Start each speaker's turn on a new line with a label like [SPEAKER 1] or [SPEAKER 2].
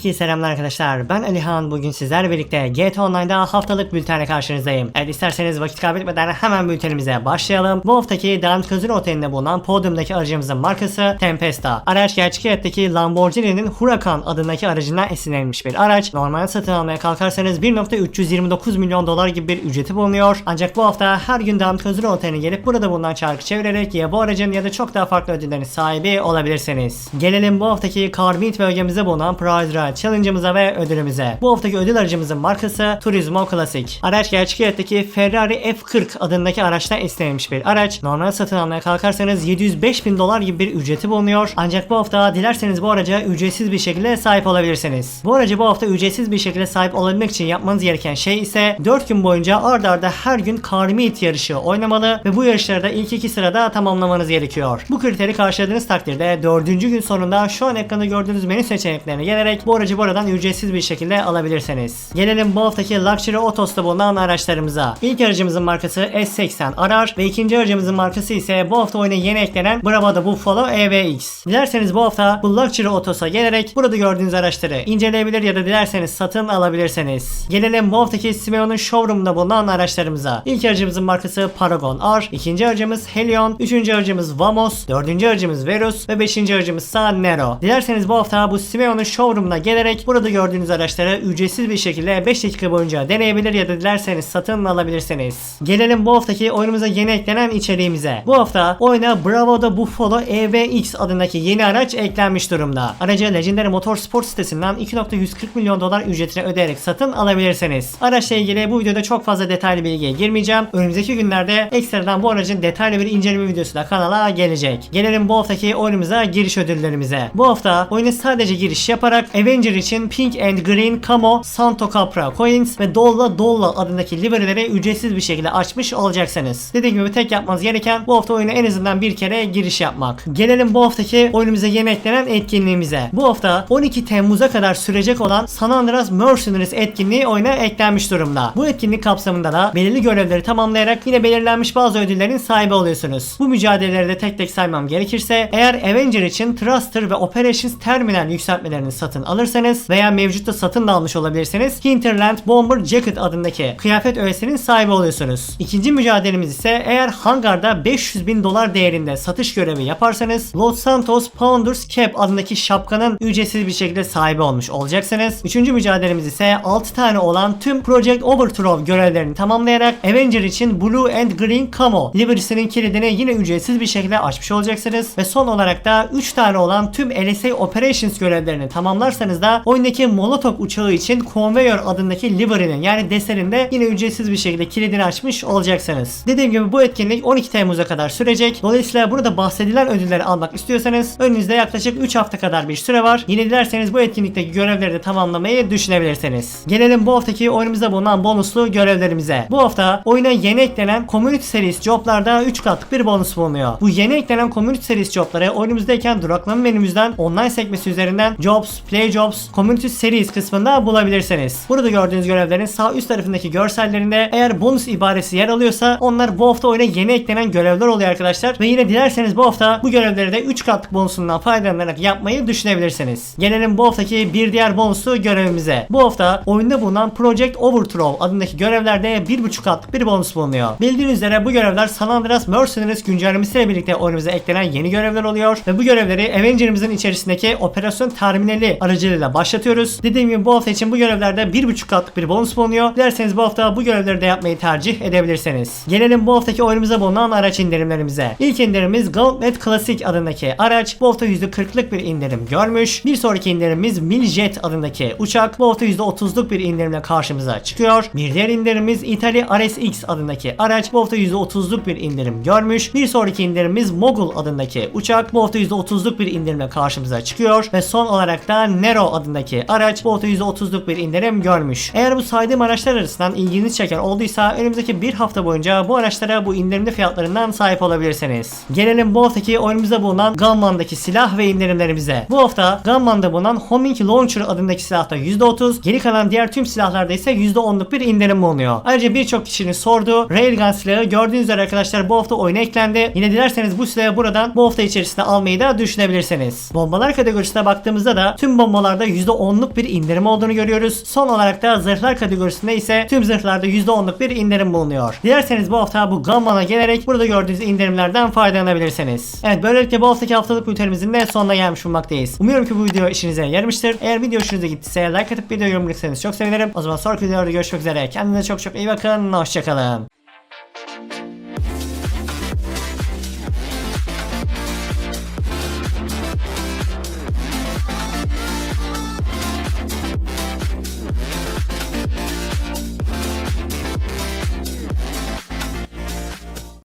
[SPEAKER 1] Herkese selamlar arkadaşlar. Ben Alihan. Bugün sizlerle birlikte GTA Online'da haftalık bültenle karşınızdayım. Eğer isterseniz vakit kaybetmeden hemen bültenimize başlayalım. Bu haftaki Diamond Casino Oteli'nde bulunan podyumdaki aracımızın markası Tempesta. Araç gerçek hayattaki Lamborghini'nin Huracan adındaki aracından esinlenmiş bir araç. Normalde satın almaya kalkarsanız 1.329 milyon dolar gibi bir ücreti bulunuyor. Ancak bu hafta her gün Diamond Casino Oteli'ne gelip burada bulunan çarkı çevirerek ya bu aracın ya da çok daha farklı ödüllerin sahibi olabilirsiniz. Gelelim bu haftaki Car Meet bölgemizde bulunan Prize Ride Challenge'ımıza ve ödülümüze. Bu haftaki ödül aracımızın markası Turismo Classic. Araç gerçek hayattaki Ferrari F40 adındaki araçtan esinlenmiş bir araç. Normal satın almaya kalkarsanız 705 bin dolar gibi bir ücreti bulunuyor. Ancak bu hafta dilerseniz bu araca ücretsiz bir şekilde sahip olabilirsiniz. Bu aracı bu hafta ücretsiz bir şekilde sahip olabilmek için yapmanız gereken şey ise 4 gün boyunca ard arda her gün Car Meet yarışı oynamalı ve bu yarışlarda ilk iki sırada tamamlamanız gerekiyor. Bu kriteri karşıladığınız takdirde 4. gün sonunda şu an ekranda gördüğünüz menü seçeneklerine gelerek bu aracı buradan ücretsiz bir şekilde alabilirsiniz. Gelelim bu haftaki Luxury Autos'ta bulunan araçlarımıza. İlk aracımızın markası S80 Arar ve ikinci aracımızın markası ise bu hafta oyuna yeni eklenen Bravado Buffalo EVX. Dilerseniz bu hafta bu Luxury Autos'a gelerek burada gördüğünüz araçları inceleyebilir ya da dilerseniz satın alabilirsiniz. Gelelim bu haftaki Simeon'un showroom'da bulunan araçlarımıza. İlk aracımızın markası Paragon R, ikinci aracımız Helion, üçüncü aracımız Vamos, dördüncü aracımız Verus ve beşinci aracımız ise Nero. Dilerseniz bu hafta bu Simeon'un showroom'una gelerek burada gördüğünüz araçları ücretsiz bir şekilde 5 dakika boyunca deneyebilir ya da dilerseniz satın alabilirsiniz. Gelelim bu haftaki oyunumuza yeni eklenen içeriğimize. Bu hafta oyuna Bravo'da Buffalo EVX adındaki yeni araç eklenmiş durumda. Aracı Legendary Motorsport sitesinden 2.140 milyon dolar ücretine ödeyerek satın alabilirsiniz. Araçla ilgili bu videoda çok fazla detaylı bilgiye girmeyeceğim. Önümüzdeki günlerde ekstradan bu aracın detaylı bir inceleme videosu da kanala gelecek. Gelelim bu haftaki oyunumuza giriş ödüllerimize. Bu hafta oyuna sadece giriş yaparak Avenger için Pink and Green Camo Santo Capra Coins ve Dolla Dolla adındaki livery'leri ücretsiz bir şekilde açmış olacaksınız. Dediğim gibi tek yapmanız gereken bu hafta oyuna en azından bir kere giriş yapmak. Gelelim bu haftaki oyunumuza yeni etkinliğimize. Bu hafta 12 Temmuz'a kadar sürecek olan San Andreas Mercenaries etkinliği oyuna eklenmiş durumda. Bu etkinlik kapsamında da belirli görevleri tamamlayarak yine belirlenmiş bazı ödüllerin sahibi oluyorsunuz. Bu mücadeleleri de tek tek saymam gerekirse eğer Avenger için Thruster ve Operations Terminal yükseltmelerini satın alırsanız veya mevcutta satın da almış olabilirsiniz Hinterland Bomber Jacket adındaki kıyafet öğesinin sahibi oluyorsunuz. İkinci mücadelemiz ise eğer hangarda 500 bin dolar değerinde satış görevi yaparsanız Los Santos Pounders Cap adındaki şapkanın ücretsiz bir şekilde sahibi olmuş olacaksınız. Üçüncü mücadelemiz ise 6 tane olan tüm Project Overthrow görevlerini tamamlayarak Avenger için Blue and Green Camo livery'sinin kilidini yine ücretsiz bir şekilde açmış olacaksınız. Ve son olarak da 3 tane olan tüm LSA Operations görevlerini tamamlarsanız da oyundaki Molotov uçağı için Conveyor adındaki livery'nin yani deseninde yine ücretsiz bir şekilde kilidini açmış olacaksınız. Dediğim gibi bu etkinlik 12 Temmuz'a kadar sürecek. Dolayısıyla burada bahsedilen ödülleri almak istiyorsanız önünüzde yaklaşık 3 hafta kadar bir süre var. Yine dilerseniz bu etkinlikteki görevleri de tamamlamayı düşünebilirsiniz. Gelelim bu haftaki oyunumuzda bulunan bonuslu görevlerimize. Bu hafta oyuna yeni eklenen Community Series joblarda 3 katlık bir bonus bulunuyor. Bu yeni eklenen Community Series jobları oyunumuzdayken duraklama menümüzden online sekmesi üzerinden Jobs, Play Jobs, Community Series kısmında bulabilirsiniz. Burada gördüğünüz görevlerin sağ üst tarafındaki görsellerinde eğer bonus ibaresi yer alıyorsa onlar bu hafta oyuna yeni eklenen görevler oluyor arkadaşlar. Ve yine dilerseniz bu hafta bu görevleri de 3 katlık bonusundan faydalanarak yapmayı düşünebilirsiniz. Gelelim bu haftaki bir diğer bonuslu görevimize. Bu hafta oyunda bulunan Project Overthrow adındaki görevlerde 1.5 katlık bir bonus bulunuyor. Bildiğiniz üzere bu görevler San Andreas Mercenaries güncellemesiyle birlikte oyunumuza eklenen yeni görevler oluyor ve bu görevleri Avengers'ımızın içerisindeki operasyon terminali aracılığıyla başlatıyoruz. Dediğim gibi bu hafta için bu görevlerde 1.5 katlık bir bonus bulunuyor. Dilerseniz bu hafta bu görevleri de yapmayı tercih edebilirsiniz. Gelelim bu haftaki oyunumuza bulunan araç indirimlerimize. İlk indirimimiz Gauntlet Classic adındaki araç bu hafta %40'lık bir indirim görmüş. Bir sonraki indirimimiz Miljet adındaki uçak bu hafta %30'luk bir indirimle karşımıza çıkıyor. Bir diğer indirimimiz Italy RSX adındaki araç bu hafta %30'luk bir indirim görmüş. Bir sonraki indirimimiz Mogul adındaki uçak bu hafta %30'luk bir indirimle karşımıza çıkıyor. Ve son olarak da Nero adındaki araç bu hafta %30'luk bir indirim görmüş. Eğer bu saydığım araçlar arasından ilginizi çeken olduysa önümüzdeki bir hafta boyunca bu araçlara bu indirimli fiyatlarından sahip olabilirsiniz. Gelelim bu haftaki oyunumuzda bulunan Gunman'daki silah ve indirimlerimize. Bu hafta Gunman'da bulunan Homing Launcher adındaki silahta %30, geri kalan diğer tüm silahlarda ise %10'luk bir indirim bulunuyor. Ayrıca birçok kişinin sorduğu Railgun silahı gördüğünüz üzere arkadaşlar bu hafta oyuna eklendi. Yine dilerseniz bu silahı buradan bu hafta içerisinde almayı da düşünebilirsiniz. Bombalar kategorisine baktığımızda da tüm bombalar silahlarda %10'luk bir indirim olduğunu görüyoruz. Son olarak da zırhlar kategorisinde ise tüm zırhlarda %10'luk bir indirim bulunuyor. Dilerseniz bu hafta bu Gamman'a gelerek burada gördüğünüz indirimlerden faydalanabilirsiniz. Evet böylelikle bu haftaki haftalık bültenimizin de sonuna gelmiş bulunmaktayız. Umuyorum ki bu video işinize yaramıştır. Eğer video hoşunuza gittiyse like atıp video yorum çok sevinirim. O zaman sonraki videolarda görüşmek üzere. Kendinize çok çok iyi bakın. Hoşçakalın.